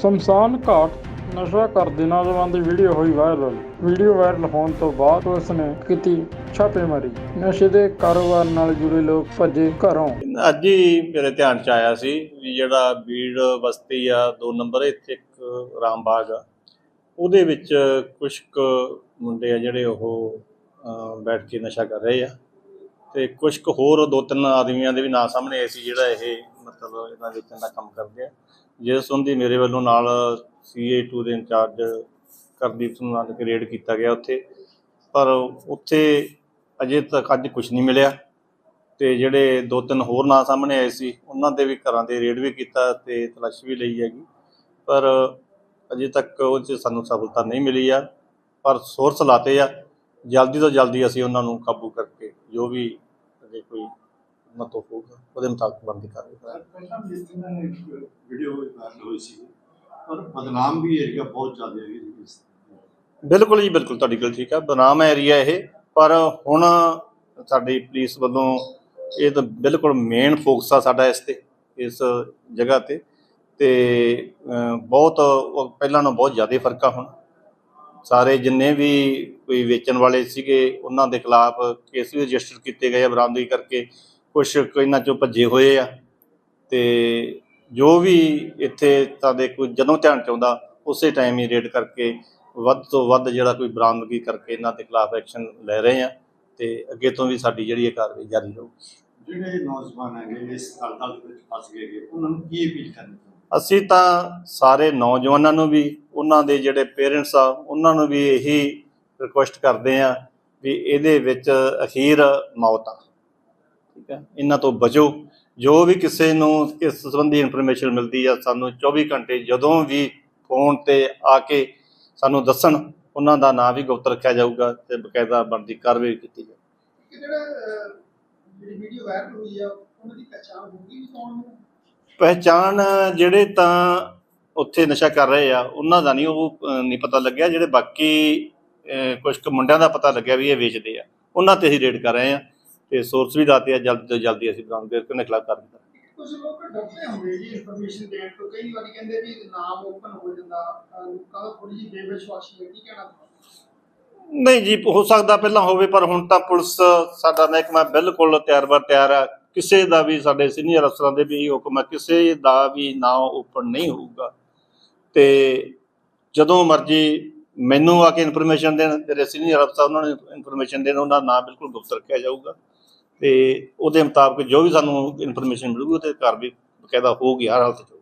ਸ਼ਮਸ਼ਾਨ ਘਾਟ ਨਸ਼ਾ ਕਰਦੇ ਨੌਜਵਾਨ ਦੀ ਵੀਡੀਓ ਹੋਈ ਵਾਇਰਲ ਵੀਡੀਓ ਵਾਇਰਲ ਹੋਣ ਤੋਂ ਬਾਅਦ ਉਸ ਨੇ ਕੀਤੀ ਛਾਪੇਮਾਰੀ। ਨਸ਼ੇ ਦੇ ਕਾਰੋਬਾਰ ਨਾਲ ਜੁੜੇ ਲੋਕ ਭੱਜੇ ਘਰੋਂ। ਅੱਜ ਹੀ ਮੇਰੇ ਧਿਆਨ ਚ ਆਇਆ ਸੀ ਵੀ ਜਿਹੜਾ ਬੀੜ ਬਸਤੀ ਆ ਦੋ ਨੰਬਰ ਇੱਥੇ ਇੱਕ ਰਾਮਬਾਗ ਆ। ਉਹਦੇ ਵਿੱਚ ਕੁਝ ਕੁ ਮੁੰਡੇ ਆ ਜਿਹੜੇ ਉਹ ਅਹ, ਬੈਠ ਕੇ ਨਸ਼ਾ ਕਰ ਰਹੇ ਆ। ਤੇ ਕੁਝ ਕੁ ਹੋਰ ਦੋ ਤਿੰਨ ਆਦਮੀਆਂ ਦੇ ਵੀ ਨਾਂ ਸਾਹਮਣੇ ਆਏ ਸੀ ਜਿਹੜਾ ਇਹ ਮਤਲਬ ਇਹਨਾਂ ਵੇਚਣ ਦਾ ਕੰਮ ਕਰਦੇ ਆ। ਜਿਸ ਸੰਬੰਧੀ ਮੇਰੇ ਵੱਲੋਂ ਨਾਲ CA2 ਦੇ ਇੰਚਾਰਜ ਕਰਦੀਪ ਸਿੰਘ ਨਾਲ ਕੇ ਰੇਡ ਕੀਤਾ ਗਿਆ ਉੱਥੇ। ਪਰ ਉੱਥੇ ਅਜੇ ਤੱਕ ਅੱਜ ਕੁਝ ਨਹੀਂ ਮਿਲਿਆ। ਤੇ ਜਿਹੜੇ ਦੋ ਤਿੰਨ ਹੋਰ ਨਾਂ ਸਾਹਮਣੇ ਆਏ ਸੀ, ਉਹਨਾਂ ਦੇ ਵੀ ਘਰਾਂ ਦੇ ਰੇਡ ਵੀ ਕੀਤਾ ਤੇ ਤਲਾਸ਼ ਵੀ ਲਈ ਹੈਗੀ। ਪਰ ਅਜੇ ਤੱਕ ਉਹ 'ਚ ਸਾਨੂੰ ਸਫਲਤਾ ਨਹੀਂ ਮਿਲੀ ਆ। ਪਰ ਸੋਰਸ ਲਾਤੇ ਆ। ਜਲਦੀ ਤੋਂ ਜਲਦੀ ਅਸੀਂ ਉਹਨਾਂ ਨੂੰ ਕਾਬੂ ਕਰਕੇ ਜੋ ਵੀ ਅਜੇ ਕੋਈ ਉਹਨਾਂ ਤੋਂ ਹੋਊਗਾ ਉਹਦੇ ਮੁਤਾਬਕ ਬੰਦੀ ਕਾਰਵਾਈ ਕਰਾਂਗੇ ਪਹਿਲਾਂ ਵੀ ਇਸ ਤਰ੍ਹਾਂ ਦੀ ਇੱਕ ਵੀਡੀਓ ਵਾਇਰਲ ਹੋਈ ਸੀ ਪਰ ਬਦਨਾਮ ਵੀ ਏਰੀਆ ਬਹੁਤ ਜ਼ਿਆਦਾ ਹੈ ਬਿਲਕੁਲ ਜੀ ਬਿਲਕੁਲ ਤੁਹਾਡੀ ਗੱਲ ਠੀਕ ਆ ਬਨਾਮ ਏਰੀਆ ਇਹ ਪਰ ਹੁਣ ਸਾਡੀ ਪੁਲਿਸ ਵੱਲੋਂ ਇਹ ਤਾਂ ਬਿਲਕੁਲ ਮੇਨ ਫੋਕਸ ਆ ਸਾਡਾ ਇਸ ਤੇ ਇਸ ਜਗ੍ਹਾ ਤੇ। ਤੇ ਬਹੁਤ ਪਹਿਲਾਂ ਨਾਲੋਂ ਬਹੁਤ ਜ਼ਿਆਦਾ ਫ਼ਰਕ ਆ ਹੁਣ। ਸਾਰੇ ਜਿੰਨੇ ਵੀ ਕੋਈ ਵੇਚਣ ਵਾਲੇ ਸੀਗੇ ਉਹਨਾਂ ਦੇ ਖਿਲਾਫ ਕੇਸ ਵੀ ਰਜਿਸਟਰ ਕੀਤੇ ਗਏ ਆ ਬਰਾਮਦਗੀ ਕਰਕੇ। ਕੁਝ ਇਹਨਾਂ ਚੋਂ ਭੱਜੇ ਹੋਏ ਆ। ਤੇ ਜੋ ਵੀ ਇੱਥੇ ਸਾਡੇ ਕੋਈ ਜਦੋਂ ਧਿਆਨ ਚ ਆਉਂਦਾ ਉਸੇ ਟਾਈਮ ਹੀ ਰੇਡ ਕਰਕੇ ਵੱਧ ਤੋਂ ਵੱਧ ਜਿਹੜਾ ਕੋਈ ਬਰਾਮਦਗੀ ਕਰਕੇ ਇਹਨਾਂ ਦੇ ਖਿਲਾਫ ਐਕਸ਼ਨ ਲੈ ਰਹੇ ਆ ਤੇ ਅੱਗੇ ਤੋਂ ਵੀ ਸਾਡੀ ਜਿਹੜੀ ਇਹ ਕਾਰਵਾਈ ਜਾਰੀ ਰਹੂਗੀ। ਜਿਹੜੇ ਨੌਜਵਾਨ ਹੈਗੇ ਇਸ ਦਲਦਲ ਦੇ ਵਿੱਚ ਫਸ ਗਏ ਹੈਗੇ, ਉਹਨਾਂ ਨੂੰ ਕੀ ਅਪੀਲ ਕਰਨੀ ਚਾਹੁੰਦੇ? ਅਸੀਂ ਤਾਂ ਸਾਰੇ ਨੌਜਵਾਨਾਂ ਨੂੰ ਵੀ ਉਹਨਾਂ ਦੇ ਜਿਹੜੇ ਪੇਰੈਂਟਸ ਆ ਉਹਨਾਂ ਨੂੰ ਵੀ ਇਹੀ ਰਿਕੁਐਸਟ ਕਰਦੇ ਆ ਵੀ ਇਹਦੇ ਵਿੱਚ ਅਖੀਰ ਮੌਤ ਆ। ਠੀਕ ਹੈ ਇਹਨਾਂ ਤੋਂ ਬਚੋ। ਜੋ ਵੀ ਕਿਸੇ ਨੂੰ ਇਸ ਸੰਬੰਧੀ ਇਨਫੋਰਮੇਸ਼ਨ ਮਿਲਦੀ ਆ ਸਾਨੂੰ 24 ਘੰਟੇ ਜਦੋਂ ਵੀ ਫੋਨ ਤੇ ਆ ਕੇ ਸਾਨੂੰ ਦੱਸਣ ਉਹਨਾਂ ਦਾ ਨਾਂ ਵੀ ਗੁਪਤ ਰੱਖਿਆ ਜਾਊਗਾ ਤੇ ਬਕਾਇਦਾ ਬਣਦੀ ਕਾਰਵਾਈ ਕੀਤੀ ਜਾਊਗੀ ਕਿ ਜਿਹੜਾ ਅਹ, ਜਿਹੜੀ ਵੀਡੀਓ ਵਾਇਰਲ ਹੋਈ ਆ ਉਹਨਾਂ ਦੀ ਪਛਾਣ ਹੋ ਗਈ ਵੀ ਕੌਣ ਨੇ ਪਹਿਚਾਣ ਜਿਹੜੇ ਤਾਂ ਉੱਥੇ ਨਸ਼ਾ ਕਰ ਰਹੇ ਆ ਉਹਨਾਂ ਦਾ ਨਹੀਂ ਉਹ ਨਹੀਂ ਪਤਾ ਲੱਗਿਆ। ਜਿਹੜੇ ਬਾਕੀ ਕੁਝ ਕੁ ਮੁੰਡਿਆਂ ਦਾ ਪਤਾ ਲੱਗਿਆ ਵੀ ਇਹ ਵੇਚਦੇ ਆ ਉਹਨਾਂ ਤੇ ਅਸੀਂ ਰੇਡ ਕਰ ਰਹੇ ਆ। ਤੇ ਸੋਰਸ ਵੀ ਦਾਤੇ ਆ ਜਲਦੀ ਤੋਂ ਜਲਦੀ ਅਸੀਂ ਬਰਾਮਦ ਕਰਕੇ ਖਿਲਾਫ ਕਾਰਵਾਈ ਕਰਾਂਗੇ ਕੁਝ ਲੋਕ ਡਰਦੇ ਹੁੰਦੇ ਜੀ ਇਨਫੋਰਮੇਸ਼ਨ ਦੇਣ ਤੋਂ। ਕਈ ਵਾਰੀ ਕਹਿੰਦੇ ਵੀ ਨਾਮ ਓਪਨ ਹੋ ਜਾਂਦਾ ਅਹ, ਲੋਕਾਂ ਦਾ ਥੋੜੀ ਜਿਹੀ ਬੇਵਿਸ਼ਵਾਸੀ ਹੈ ਕੀ ਕਹਿਣਾ ਨਹੀਂ ਜੀ ਹੋ ਸਕਦਾ ਪਹਿਲਾਂ ਹੋਵੇ ਪਰ ਹੁਣ ਤਾਂ ਪੁਲਿਸ ਸਾਡਾ ਮਹਿਕਮਾ ਬਿਲਕੁਲ ਤਿਆਰ ਬਰ ਤਿਆਰ ਆ। ਕਿਸੇ ਦਾ ਵੀ ਸਾਡੇ ਸੀਨੀਅਰ ਅਫਸਰਾਂ ਦੇ ਵੀ ਹੁਕਮ ਹੈ ਕਿਸੇ ਦਾ ਵੀ ਨਾਂ ਓਪਨ ਨਹੀਂ ਹੋਊਗਾ। ਤੇ ਜਦੋਂ ਮਰਜ਼ੀ ਮੈਨੂੰ ਆ ਕੇ ਇਨਫੋਰਮੇਸ਼ਨ ਦੇਣ ਤੇਰੇ ਸੀਨੀਅਰ ਅਫਸਰ ਉਹਨਾਂ ਨੂੰ ਇਨਫੋਰਮੇਸ਼ਨ ਦੇਣ ਉਹਨਾਂ ਦਾ ਨਾਂ ਬਿਲਕੁਲ ਗੁਪਤ ਰੱਖਿਆ ਜਾਊਗਾ। ਤੇ ਉਹਦੇ ਮੁਤਾਬਕ ਜੋ ਵੀ ਸਾਨੂੰ ਇਨਫੋਰਮੇਸ਼ਨ ਮਿਲੂਗੀ, ਉਹਦੇ ਘਰ ਵੀ ਬਕਾਇਦਾ ਹੋਊਗੀ, ਹਰ ਹਾਲਤ 'ਚ